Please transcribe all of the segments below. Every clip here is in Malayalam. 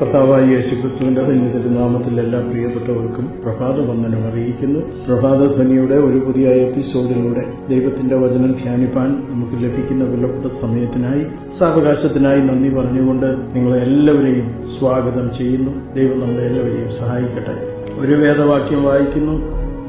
കർത്താവായ യേശു ക്രിസ്തുവിന്റെ ധന്യ തിരുനാമത്തിൽ എല്ലാ പ്രിയപ്പെട്ടവർക്കും പ്രഭാത വന്ദനം അറിയിക്കുന്നു. പ്രഭാത ധ്വനിയുടെ ഒരു പുതിയ എപ്പിസോഡിലൂടെ ദൈവത്തിന്റെ വചനം ധ്യാനിപ്പാൻ നമുക്ക് ലഭിക്കുന്ന വിലപ്പെട്ട സമയത്തിനായി സാവകാശത്തിനായി നന്ദി പറഞ്ഞുകൊണ്ട് നിങ്ങളെ എല്ലാവരെയും സ്വാഗതം ചെയ്യുന്നു. ദൈവം നമ്മളെ എല്ലാവരെയും സഹായിക്കട്ടെ. ഒരു വേദവാക്യം വായിക്കുന്നു.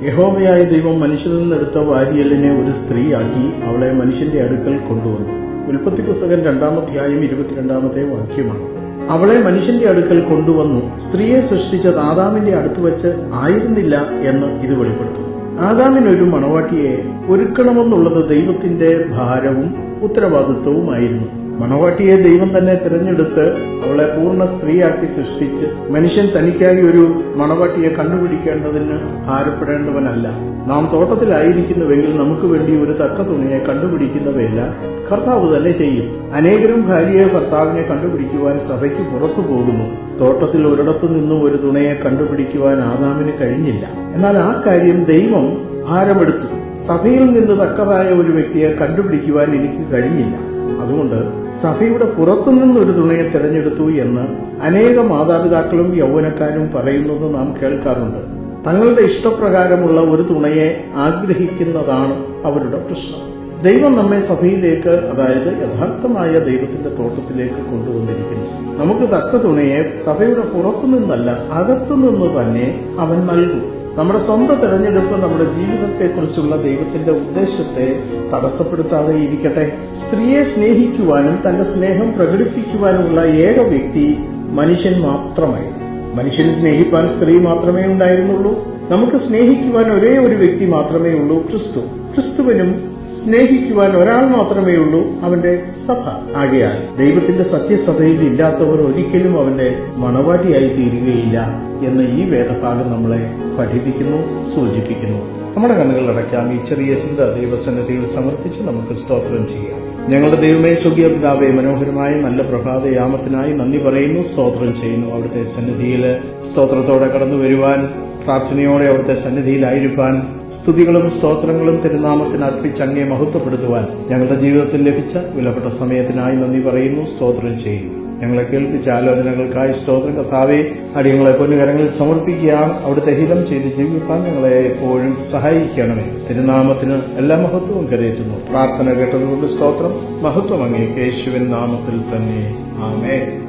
യഹോമയായ ദൈവം മനുഷ്യനിൽ നിന്നെടുത്ത വാരിയലിനെ ഒരു സ്ത്രീയാക്കി അവളെ മനുഷ്യന്റെ അടുക്കൽ കൊണ്ടുവന്നു. ഉൽപ്പത്തി പുസ്തകം രണ്ടാമധ്യായം ഇരുപത്തിരണ്ടാമത്തെ വാക്യമാണ്. അവളെ മനുഷ്യന്റെ അടുക്കൽ കൊണ്ടുവന്നു. സ്ത്രീയെ സൃഷ്ടിച്ച ആദാമിന്റെ അടുത്ത് വച്ച് ആയിരുന്നില്ല എന്ന് ഇത് വെളിപ്പെടുത്തുന്നു. ആദാമിനൊരു മണവാട്ടിയെ ഒരുക്കണമെന്നുള്ളത് ദൈവത്തിന്റെ ഭാരവും ഉത്തരവാദിത്വവുമായിരുന്നു. മണവാട്ടിയെ ദൈവം തന്നെ തിരഞ്ഞെടുത്ത് അവളെ പൂർണ സ്ത്രീയാക്കി സൃഷ്ടിച്ച് മനുഷ്യൻ തനിക്കായി ഒരു മണവാട്ടിയെ കണ്ടുപിടിക്കേണ്ടതിന് ഭാരപ്പെടേണ്ടവനല്ല. നാം തോട്ടത്തിലായിരിക്കുന്നുവെങ്കിൽ നമുക്ക് വേണ്ടി ഒരു തക്ക തുണിയെ കണ്ടുപിടിക്കുന്നവയല്ല കർത്താവ് തന്നെ ചെയ്യും. അനേകരും ഭാര്യയെ ഭർത്താവിനെ കണ്ടുപിടിക്കുവാൻ സഭയ്ക്ക് പുറത്തു പോകുന്നു. തോട്ടത്തിൽ ഒരിടത്തു നിന്നും ഒരു തുണയെ കണ്ടുപിടിക്കുവാൻ ആദാമിന് കഴിഞ്ഞില്ല. എന്നാൽ ആ കാര്യം ദൈവം ഭാരമെടുത്തു. സഭയിൽ നിന്ന് തക്കതായ ഒരു വ്യക്തിയെ കണ്ടുപിടിക്കുവാൻ എനിക്ക് കഴിഞ്ഞില്ല. അതുകൊണ്ട് സഭയുടെ പുറത്തുനിന്ന് ഒരു തുണയെ തിരഞ്ഞെടുത്തു എന്ന് അനേക മാതാപിതാക്കളും യൗവനക്കാരും പറയുന്നത് നാം കേൾക്കാറുണ്ട്. തങ്ങളുടെ ഇഷ്ടപ്രകാരമുള്ള ഒരു തുണയെ ആഗ്രഹിക്കുന്നതാണ് അവരുടെ പ്രശ്നം. ദൈവം നമ്മെ സഭയിലേക്ക് അതായത് യഥാർത്ഥമായ ദൈവത്തിന്റെ തോട്ടത്തിലേക്ക് കൊണ്ടുവന്നിരിക്കുന്നു. നമുക്ക് തക്ക തുണയെ സഭയുടെ പുറത്തു നിന്നല്ല അകത്തു നിന്ന് തന്നെ അവൻ നൽകും. നമ്മുടെ സ്വന്തം തെരഞ്ഞെടുപ്പ് നമ്മുടെ ജീവിതത്തെക്കുറിച്ചുള്ള ദൈവത്തിന്റെ ഉദ്ദേശത്തെ തടസ്സപ്പെടുത്താതെ ഇരിക്കട്ടെ. സ്ത്രീയെ സ്നേഹിക്കുവാനും തന്റെ സ്നേഹം പ്രകടിപ്പിക്കുവാനുമുള്ള ഏക വ്യക്തി മനുഷ്യൻ മാത്രമായിരുന്നു മനുഷ്യനെ സ്നേഹിപ്പാൻ സ്ത്രീ മാത്രമേ ഉണ്ടായിരുന്നുള്ളൂ. നമുക്ക് സ്നേഹിക്കുവാൻ ഒരേ ഒരു വ്യക്തി മാത്രമേ ഉള്ളൂ ക്രിസ്തു. ക്രിസ്തുവിനും സ്നേഹിക്കുവാൻ ഒരാൾ മാത്രമേ ഉള്ളൂ അവന്റെ സഭ. ആകയാൽ ദൈവത്തിന്റെ സത്യസഭയിൽ ഇല്ലാത്തവർ ഒരിക്കലും അവന്റെ മണവാട്ടിയായി തീരുകയില്ല എന്ന് ഈ വേദഭാഗം നമ്മളെ പഠിപ്പിക്കുന്നു സൂചിപ്പിക്കുന്നു. നമ്മുടെ കണ്ണുകൾ അടയ്ക്കാം. ഈ ചെറിയ ചിന്ത ദൈവസന്നിധിയിൽ സമർപ്പിച്ച് നമുക്ക് സ്തോത്രം ചെയ്യാം. ഞങ്ങളുടെ ദൈവമേ സുഖിയ പിതാവെ മനോഹരമായ നല്ല പ്രഭാതയാമത്തിനായി നന്ദി പറയുന്നു സ്തോത്രം ചെയ്യുന്നു. അവിടുത്തെ സന്നിധിയിൽ സ്തോത്രത്തോടെ കടന്നു വരുവാൻ പ്രാർത്ഥനയോടെ അവിടുത്തെ സന്നിധിയിലായിരിക്കാൻ സ്തുതികളും സ്തോത്രങ്ങളും തിരുനാമത്തിന് അർപ്പിച്ച് അങ്ങേ മഹത്വപ്പെടുത്തുവാൻ ഞങ്ങളുടെ ജീവിതത്തിൽ ലഭിച്ച വിലപ്പെട്ട സമയത്തിനായി നന്ദി പറയുന്നു സ്തോത്രം ചെയ്യുന്നു. ഞങ്ങളെ കേൾപ്പിച്ച ആലോചനകൾക്കായി സ്തോത്രം. കഥാവെ അടിയങ്ങളെ പൊന്നുകരങ്ങളിൽ സമർപ്പിക്കുകയാണ് അവിടുത്തെ ഹിതം ചെയ്ത് ജീവിക്കാൻ ഞങ്ങളെ എപ്പോഴും സഹായിക്കണമേ. തിരുനാമത്തിന് എല്ലാ മഹത്വവും കരയറ്റുന്നു. പ്രാർത്ഥന കേട്ടതുകൊണ്ട് സ്തോത്രം. മഹത്വം അങ്ങേ യേശുവിൻ നാമത്തിൽ തന്നെ. ആമേ